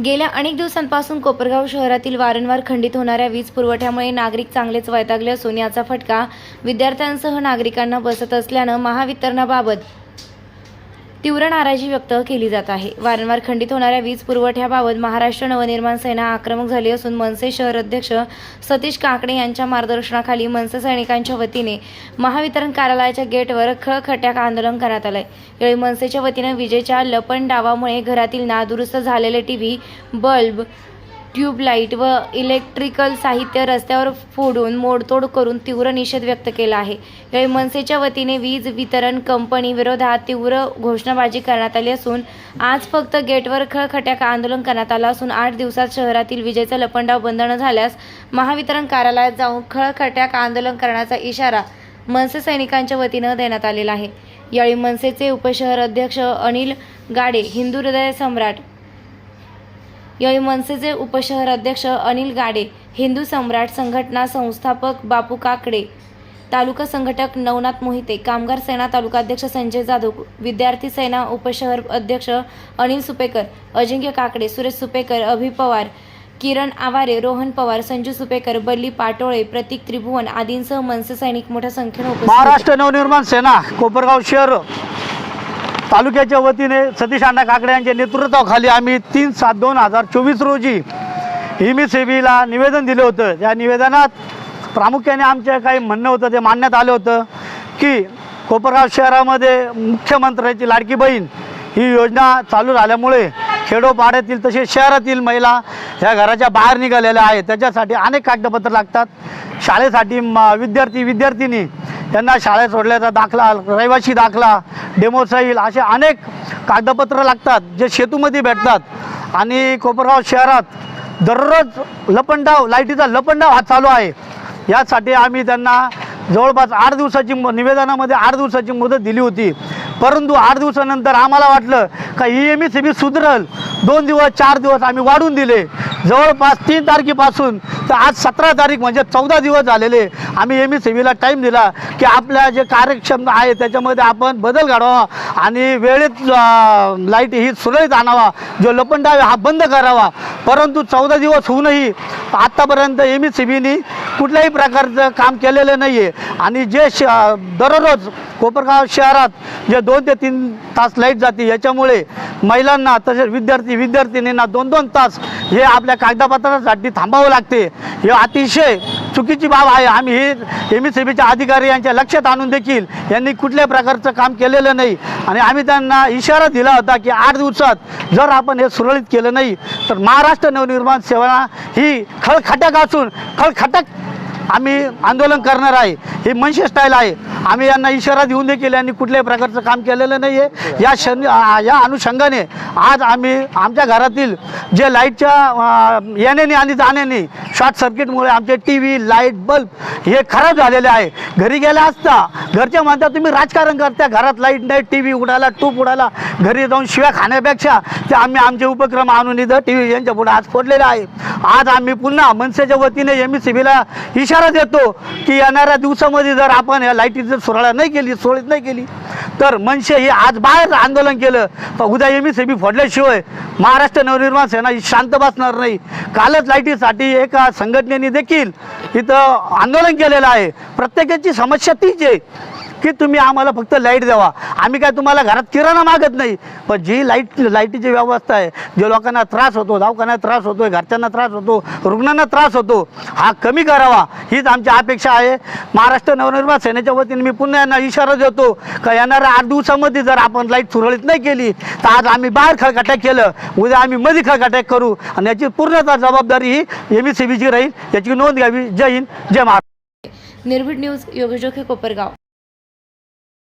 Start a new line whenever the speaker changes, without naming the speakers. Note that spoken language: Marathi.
गेल्या अनेक दिवसांपासून कोपरगाव शहरातील वारंवार खंडित होणाऱ्या वीज पुरवठ्यामुळे नागरिक चांगलेच वैतागले असून याचा फटका विद्यार्थ्यांसह नागरिकांना बसत असल्यानं महावितरणाबाबत तीव्र नाराजी व्यक्त केली जात आहे. वारंवार खंडित होणाऱ्या वीज पुरवठ्याबाबत महाराष्ट्र नवनिर्माण सेना आक्रमक झाली असून मनसे शहर अध्यक्ष सतीश काकडे यांच्या मार्गदर्शनाखाली मनसे सैनिकांच्या वतीने महावितरण कार्यालयाच्या गेटवर खळखट्याक आंदोलन करण्यात आलंय. यावेळी मनसेच्या वतीनं विजेच्या लपण डावामुळे घरातील नादुरुस्त झालेले टीव्ही बल्ब ट्यूबलाईट व इलेक्ट्रिकल साहित्य रस्त्यावर फोडून मोडतोड करून तीव्र निषेध व्यक्त केला आहे. यावेळी मनसेच्या वतीने वीज वितरण कंपनी विरोधात तीव्र घोषणाबाजी करण्यात आली असून आज फक्त गेटवर खळखट्याक आंदोलन करण्यात आलं असून आठ दिवसात शहरातील विजेचा लपंडाव बंद न झाल्यास महावितरण कार्यालयात जाऊन खळखट्याक आंदोलन करण्याचा इशारा मनसे सैनिकांच्या वतीनं देण्यात आलेला आहे. यावेळी मनसेचे उपशहर अध्यक्ष अनिल गाडे हिंदू हृदय सम्राट यावेळी मनसेचे उपशहर अध्यक्ष अनिल गाडे हिंदू सम्राट संघटना संस्थापक बापू काकडे तालुका संघटक नवनाथ मोहिते कामगार सेना तालुका अध्यक्ष संजय जाधव विद्यार्थी सेना उपशहर अध्यक्ष अनिल सुपेकर अजिंक्य काकडे सुरेश सुपेकर अभि पवार किरण आवारे रोहन पवार संजू सुपेकर बल्ली पाटोळे प्रतीक त्रिभुवन आदींसह मनसे सैनिक मोठ्या संख्येने
महाराष्ट्र नवनिर्माण सेना कोपरगाव शहर. तालुक्याच्या वतीने सतीश अण्णा काकडे यांच्या नेतृत्वाखाली आम्ही तीन सात दोन हजार चोवीस रोजी हिमी सेबीला निवेदन दिलं होतं. त्या निवेदनात प्रामुख्याने आमचं काही म्हणणं होतं ते मांडण्यात आलं होतं की कोपरगाव शहरामध्ये मुख्यमंत्र्याची लाडकी बहीण ही योजना चालू झाल्यामुळे खेडोपाड्यातील तसेच शहरातील महिला ह्या घराच्या बाहेर निघालेल्या आहेत. त्याच्यासाठी अनेक कागदपत्र लागतात. शाळेसाठी विद्यार्थी विद्यार्थिनी त्यांना शाळेत सोडल्याचा दाखला रहिवासी दाखला डेमोसाईल असे अनेक कागदपत्र लागतात जे शेतूमध्ये भेटतात. आणि कोपरगाव शहरात दररोज लपंडाव लाईटीचा लपंडाव हा चालू आहे. यासाठी आम्ही त्यांना जवळपास आठ दिवसाची निवेदनामध्ये आठ दिवसाची मुदत दिली होती. परंतु आठ दिवसानंतर आम्हाला वाटलं का E M E C B सुधरल. दोन दिवस चार दिवस आम्ही वाढून दिले. जवळपास तीन तारखेपासून तर आज सतरा तारीख म्हणजे चौदा दिवस झालेले आम्ही एम ई सी बीला टाईम दिला की आपल्या जे कार्यक्षम आहे त्याच्यामध्ये आपण बदल घडवावा आणि वेळेत लाइट ही सुरळीत आणावा. जो लपंडाव हा बंद करावा. परंतु चौदा दिवस होऊनही आत्तापर्यंत एम ई सी बीनी कुठल्याही प्रकारचं काम केलेलं नाही आहे आणि जे श दररोज कोपरगाव शहरात जे दोन ते तीन तास लाइट जाते याच्यामुळे महिलांना तसेच विद्यार्थी विद्यार्थिनींना दोन दोन तास हे आपल्या कागदपत्रासाठी थांबावं लागते. हे अतिशय चुकीची बाब आहे. आम्ही हे एम एस सी बीच्या अधिकारी यांच्या लक्षात आणून देखील यांनी कुठल्याही प्रकारचं काम केलेलं नाही. आणि आम्ही त्यांना इशारा दिला होता की आठ दिवसात जर आपण हे सुरळीत केलं नाही तर महाराष्ट्र नवनिर्माण सेवा ही खळखटक असून खळखटक आम्ही आंदोलन करणार आहे. ही मनसे स्टाईल आहे. आम्ही यांना इशारा देऊन देखील यांनी कुठल्याही प्रकारचं काम केलेलं नाही आहे या शन या अनुषंगाने आज आम्ही आमच्या घरातील जे लाईटच्या येण्याने आणि जाण्याने शॉर्ट सर्किटमुळे आमचे टी व्ही लाइट बल्ब हे खराब झालेले आहे. घरी गेल्या असता घरचे म्हणतात तुम्ही राजकारण करता घरात लाइट नाही टी व्ही उडाला टूप उडाला घरी जाऊन शिव्या खाण्यापेक्षा ते आम्ही आमचे उपक्रम आणून इथं टी व्ही यांच्या पुढे आज फोडलेले आहे. आज आम्ही पुन्हा मनसेच्या वतीने एम एस सी बीला इशारा देतो की येणाऱ्या दिवसामध्ये जर आपण या लाईटीचं जर सुरळा नाही केली सोळीत नाही केली. तर मनसे हे आज बाहेर आंदोलन केलं. पण उद्या एम एस सी बी फोडल्याशिवाय महाराष्ट्र नवनिर्माण सेना ही शांत बसणार नाही. कालच लाईटीसाठी एका संघटनेने देखील इथं आंदोलन केलेलं आहे. प्रत्येकाची समस्या तीच आहे. की तुम्ही आम्हाला फक्त लाइट द्यावा. आम्ही काय तुम्हाला घरात किराणा मागत नाही. पण जी लाइट लाईटीची व्यवस्था आहे जे लोकांना त्रास होतो दवाखान्यात त्रास होतो घरच्यांना त्रास होतो रुग्णांना त्रास होतो हा कमी करावा. हीच आमची अपेक्षा आहे. महाराष्ट्र नवनिर्माण सेनेच्या वतीने मी पुन्हा यांना इशारा देतो का येणाऱ्या आठ दिवसामध्ये जर आपण लाइट सुरळीत नाही केली तर आज आम्ही बाहेर खळकाट्याक केलं उद्या आम्ही मध्ये खळकाट्याक करू. आणि याची पूर्णतः जबाबदारी ही एम एस सी बीची राहील. याची नोंद घ्यावी. जय हिंद. जय महाराष्ट्र.
निर्भीड न्यूज योगजोखे कोपरगाव.